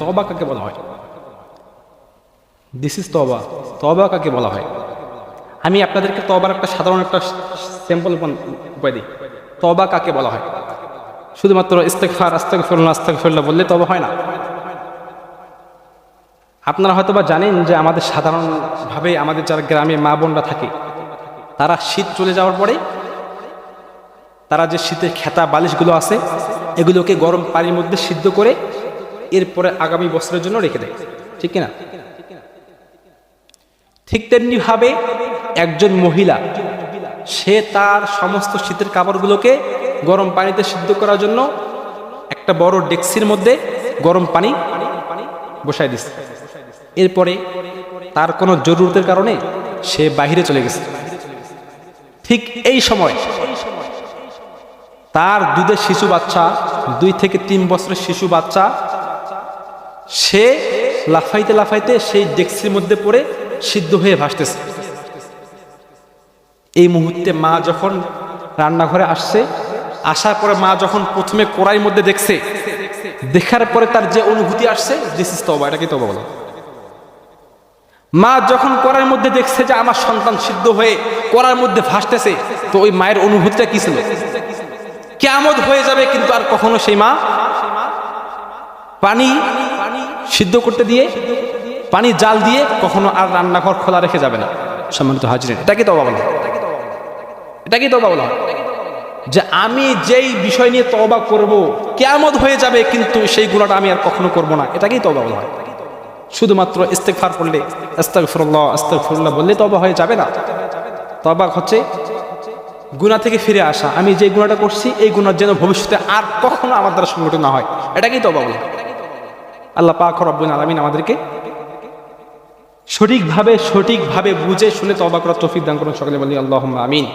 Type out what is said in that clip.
তবা কাকে বলা হয়? দিস ইজ তবা তবা কাকে বলা হয়? আমি আপনাদেরকে তবার একটা সাধারণ একটা স্যাম্পল উপায় দিই। তবা কাকে বলা হয়? শুধুমাত্র ইস্তেকফার আস্তেকফিরুল্লাহ আস্তেকফিরুল্লাহ বললে তবা হয় না। আপনারা হয়তো বা জানেন যে আমাদের সাধারণভাবে আমাদের যারা গ্রামে মা বোনরা থাকে, তারা শীত চলে যাওয়ার পরে তারা যে শীতের খেতা বালিশগুলো আছে, এগুলোকে গরম পানির মধ্যে সিদ্ধ করে এরপরে আগামী বছরের জন্য রেখে দেয়। ঠিক কিনা? ঠিক তেমনিভাবে একজন মহিলা, সে তার সমস্ত শীতের কাপড়গুলোকে গরম পানিতে সিদ্ধ করার জন্য একটা বড় ডেক্সির মধ্যে গরম পানি বসায় দিচ্ছে এরপরে তার কোনো জরুরতের কারণে সে বাহিরে চলে গেছে। ঠিক এই সময় তার দুধের শিশু বাচ্চা, দুই থেকে তিন বছরের শিশু বাচ্চা সে লাফাইতে লাফাইতে সেই ডেক্সির মধ্যে পড়ে সিদ্ধ হয়ে ভাসতেছে। এই মুহূর্তে মা যখন রান্নাঘরে আসছে, আসার পরে মা যখন প্রথমে কড়াইয়ের মধ্যে দেখছে, দেখার পরে তার যে অনুভূতি আসছে দিস ইস তবা এটাকে তবা বলো। মা যখন কড়াইয়ের মধ্যে দেখছে যে আমার সন্তান সিদ্ধ হয়ে কড়ার মধ্যে ভাসতেছে, তো ওই মায়ের অনুভূতিটা কি ছিল? কেমত হয়ে যাবে কিন্তু আর কখনো সেই মা পানি সিদ্ধ করতে দিয়ে পানি জাল দিয়ে কখনো আর রান্নাঘর খোলা রেখে যাবে না। সম্মানিত হাজির এটাকে তবা বলা এটাকেই তবা বলা যে আমি যেই বিষয় নিয়ে তবা করব কেমত হয়ে যাবে, কিন্তু সেই গুণাটা আমি আর কখনো করব না। এটাকেই তবা বলা হয়? শুধুমাত্র ইস্তেকফার পড়লে, আস্তাগফিরুল্লাহ আস্তাগফিরুল্লাহ বললে তবা হয়ে যাবে না। তবা হচ্ছে গুণা থেকে ফিরে আসা। আমি যে গুণাটা করছি, এই গুণার যেন ভবিষ্যতে আর কখনো আমার দ্বারা সংগঠন না হয়। এটাকেই তবা বলা আল্লাহ পাক রব্বুল আলমিন আমাদেরকে সঠিকভাবে সঠিকভাবে বুঝে শুনে তবা করার দান করুন সকলে বলি আল্লাহ আমিন।